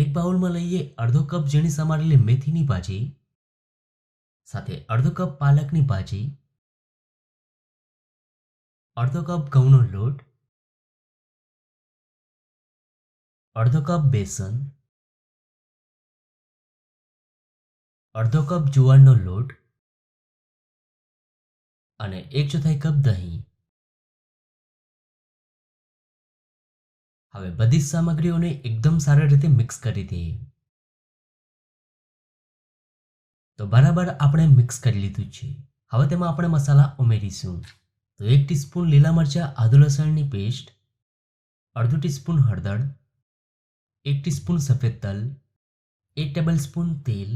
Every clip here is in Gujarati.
એક બાઉલમાં લઈએ અડધો કપ ઝીણી સમારેલી મેથીની ભાજી, સાથે અડધો કપ પાલકની ભાજી, અડધો કપ ઘઉંનો લોટ, અડધો કપ બેસન, અડધો કપ જુવારનો લોટ અને એક ચોથાઈ કપ દહીં. હવે બધી જ સામગ્રીઓને એકદમ સારી રીતે મિક્સ કરી દઈએ. તો બરાબર આપણે મિક્સ કરી લીધું છે. હવે તેમાં આપણે મસાલા ઉમેરીશું. તો એક ટીસ્પૂન લીલા મરચાં, આદુ લસણની પેસ્ટ અડધું ટીસ્પૂન હળદર, એક ટીસ્પૂન સફેદ તલ, એક ટેબલ સ્પૂન તેલ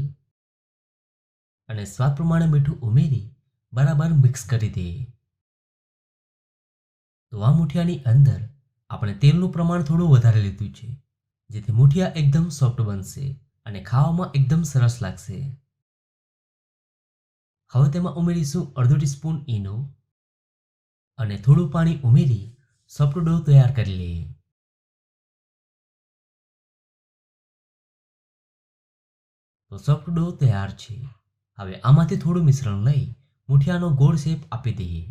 અને સ્વાદ પ્રમાણે મીઠું ઉમેરી બરાબર મિક્સ કરી દઈએ. તો આ મુઠિયાની અંદર આપણે તેલનું પ્રમાણ થોડું વધારે લીધું છે, જેથી મૂઠિયા એકદમ સોફ્ટ બનશે અને ખાવામાં એકદમ સરસ લાગશે. હવે તેમાં ઉમેરીશું અડધો ટીસ્પૂન ઈનો અને થોડું પાણી ઉમેરી સોફ્ટ ડો તૈયાર કરી લઈએ. તો સોફ્ટ ડો તૈયાર છે. હવે આમાંથી થોડું મિશ્રણ લઈ મૂઠિયાનો ગોળ શેપ આપી દઈએ.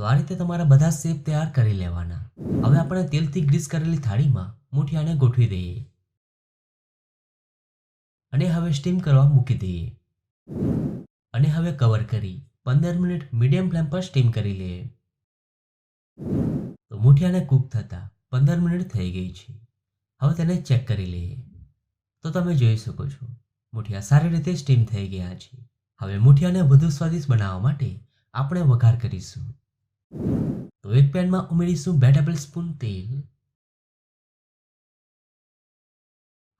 તો આ રીતે તમારા બધા શેપ તૈયાર કરી લેવાના. હવે આપણે તેલથી ગ્રીસ કરેલી થાળીમાં મૂઠિયાને ગોઠવી દઈએ. અને હવે સ્ટીમ કરવા મૂકી દઈએ. અને હવે કવર કરી પંદર મિનિટ મીડિયમ ફ્લેમ પર સ્ટીમ કરી લઈએ. તો મૂઠિયાને કૂક થતાં પંદર મિનિટ થઈ ગઈ છે. હવે તેને ચેક કરી લઈએ. તો તમે જોઈ શકો છો, મૂઠિયા સારી રીતે સ્ટીમ થઈ ગયા છે. હવે મૂઠિયાને વધુ સ્વાદિષ્ટ બનાવવા માટે આપણે વઘાર કરીશું. તો પેનમાં ઉમેરીશું બે ટેબલ સ્પૂન તેલ.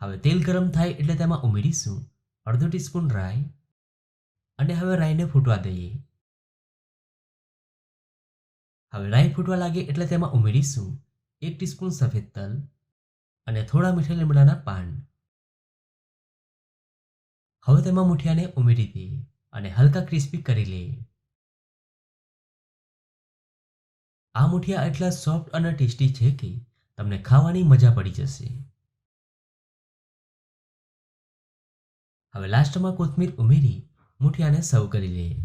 હવે તેલ ગરમ થાય એટલે તેમાં ઉમેરીશું અડધો ટીસ્પૂન રાઈ. અને હવે રાઈને ફૂટવા દઈએ. હવે રાઈ ફૂટવા લાગે એટલે તેમાં ઉમેરીશું એક ટીસ્પૂન સફેદ તલ અને થોડા મીઠા લીમડાના પાન. હવે તેમાં મુઠિયાને ઉમેરી દઈએ અને હલકા ક્રિસ્પી કરી લઈએ. આ મુઠિયા એટલા સોફ્ટ અને ટેસ્ટી છે કે તમને ખાવાની મજા પડી જશે. હવે લાસ્ટમાં કોથમીર ઉમેરી મુઠિયાને સર્વ કરી લઈએ.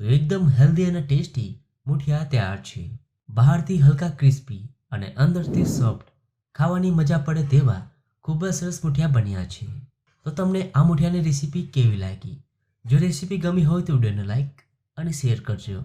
તો એકદમ હેલ્ધી અને ટેસ્ટી મુઠિયા તૈયાર છે. બહારથી હલકા ક્રિસ્પી અને અંદરથી સોફ્ટ ખાવાની મજા પડે તેવા ખૂબ જ સરસ મુઠિયા બન્યા છે. તો તમને આ મુઠિયાની રેસીપી કેવી લાગી? જો રેસીપી ગમી હોય તો વિડીયોને લાઈક અને શેર કરજો.